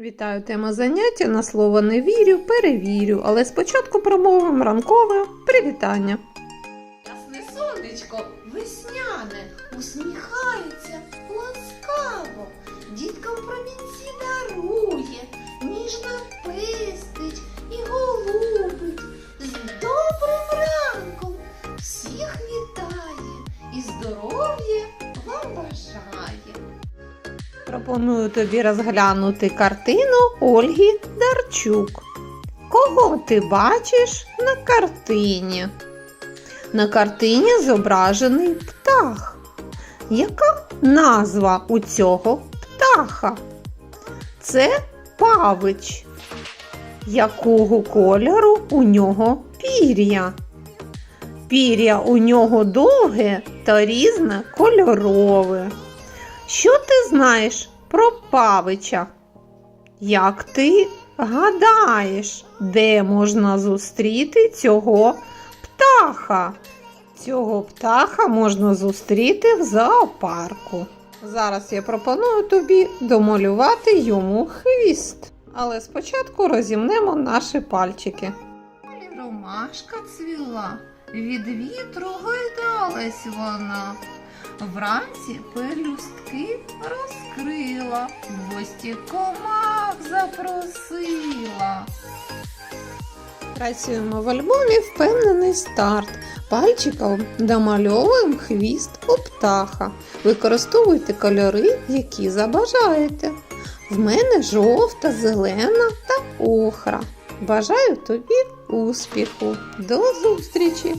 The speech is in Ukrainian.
Вітаю тема заняття на слово не вірю, перевірю, але спочатку промовимо ранкове привітання. Ясне сонечко, весняне, усміхається ласкаво, діткам промінці дарує, ніжно пестить і голубить. З добрим ранком всіх вітає і здоров'я вам бажає. Пропоную тобі розглянути картину Ольги Дарчук. Кого ти бачиш на картині? На картині зображений птах. Яка назва у цього птаха? Це павич. Якого кольору у нього пір'я? Пір'я у нього довге та різне кольорове. Що ти знаєш про павича? Як ти гадаєш, де можна зустріти цього птаха? Цього птаха можна зустріти в зоопарку. Зараз я пропоную тобі домалювати йому хвіст. Але спочатку розімнемо наші пальчики. Ромашка цвіла, від вітру гойдалась вона. Вранці пелюстки розкрила, в гості комах запросила. Працюємо в альбомі Впевнений старт. Пальчиком домальовуємо хвіст у птаха. Використовуйте кольори, які забажаєте. В мене жовта, зелена та охра. Бажаю тобі успіху. До зустрічі!